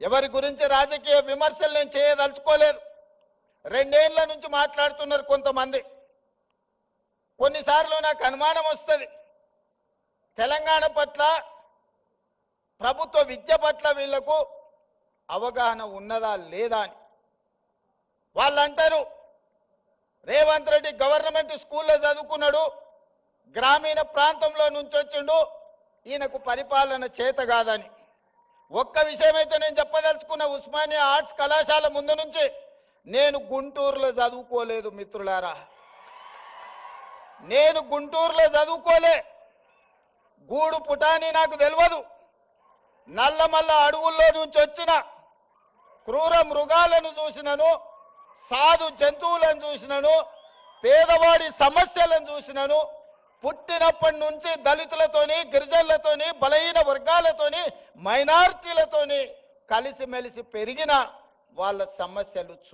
ఎవరి గురించి రాజకీయ విమర్శలు నేను చేయదలుచుకోలేదు. రెండేళ్ళ నుంచి మాట్లాడుతున్నారు కొంతమంది. కొన్నిసార్లు నాకు అనుమానం వస్తుంది. తెలంగాణ పట్ల ప్రభుత్వ విద్య పట్ల వీళ్ళకు అవగాహన ఉన్నదా లేదా అని. వాళ్ళు అంటారు రేవంత్ రెడ్డి గవర్నమెంట్ స్కూల్లో చదువుకున్నాడు గ్రామీణ ప్రాంతంలో నుంచి వచ్చిండు ఈయనకు పరిపాలన చేత కాదని. ఒక్క విషయం అయితే నేను చెప్పదలుచుకున్న ఉస్మానియా ఆర్ట్స్ కళాశాల ముందు నుంచి నేను గుంటూరులో చదువుకోలేదు మిత్రులారా. నేను గుంటూరులో చదువుకోలే. గూడు పుటాని నాకు తెలియదు నల్లమల్ల అడవుల్లో నుంచి వచ్చిన క్రూర మృగాలను చూసినను సాధు జంతువులను చూసినను పేదవాడి సమస్యలను చూసినను పుట్టినప్పటి నుంచి దళితులతోని గిరిజనులతోని బలహీన వర్గాలతోని మైనార్టీలతోని కలిసిమెలిసి పెరిగిన వాళ్ళ సమస్యలు చూ